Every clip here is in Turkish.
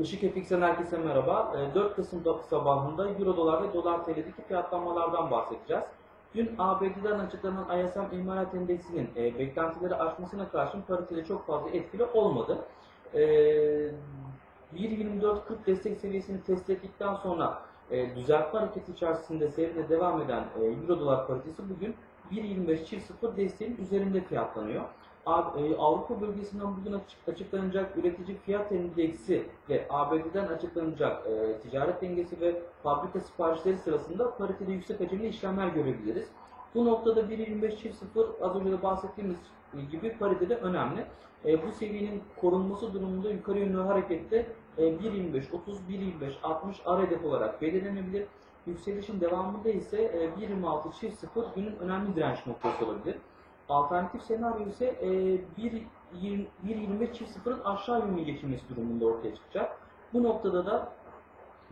Işık FX'den herkese merhaba. Ee, 4 Kasım do- sabahında Euro dolar ve dolar TL'deki fiyatlanmalardan bahsedeceğiz. Dün ABD'den açıklanan ISM İmalat Endeksinin e, beklentileri aşmasına karşın paritede çok fazla etkili olmadı. Ee, 1.24.40 destek seviyesini test ettikten sonra e, düzeltme hareketi içerisinde seyrine devam eden e, Euro dolar paritesi bugün 1.25.00 desteğin üzerinde fiyatlanıyor. E, Avrupa bölgesinden bugün açık- açıklanacak üretici fiyat endeksi ve ABD'den açıklanacak e, ticaret dengesi ve fabrika siparişleri sırasında paritede yüksek hacimli işlemler görebiliriz. Bu noktada 1.25.00 az önce de bahsettiğimiz gibi paritede önemli. E, bu seviyenin korunması durumunda yukarı yönlü harekette e, 1.25, 30, 1.25, 60 ara hedef olarak belirlenebilir. Yükselişin devamında ise e, 1.26 çift 0 günün önemli direnç noktası olabilir. Alternatif senaryo ise e, 1.20 1.25 çift sıfırın aşağı yönlü geçilmesi durumunda ortaya çıkacak. Bu noktada da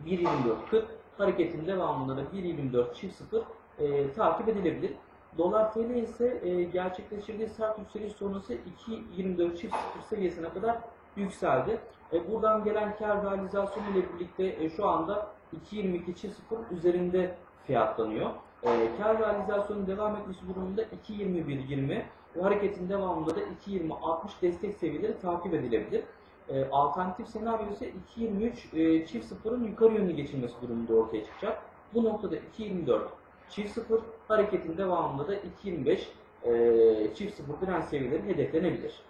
1.24.40 hareketin devamında da 1.24 çift sıfır e, takip edilebilir. Dolar TL ise e, gerçekleştirdiği sert yükseliş sonrası 2.24 çift sıfır seviyesine kadar yükseldi. E, buradan gelen kar realizasyonu ile birlikte e, şu anda 2.22 çift sıfır üzerinde fiyatlanıyor. E, kar realizasyonun devam etmesi durumunda 2.21.20 ve hareketin devamında da 2.20.60 destek seviyeleri takip edilebilir. E, alternatif senaryo ise 2.23 e, çift sıfırın yukarı yönlü geçilmesi durumunda ortaya çıkacak. Bu noktada 2.24 çift sıfır hareketin devamında da 2.25 e, çift sıfır direnç seviyeleri hedeflenebilir.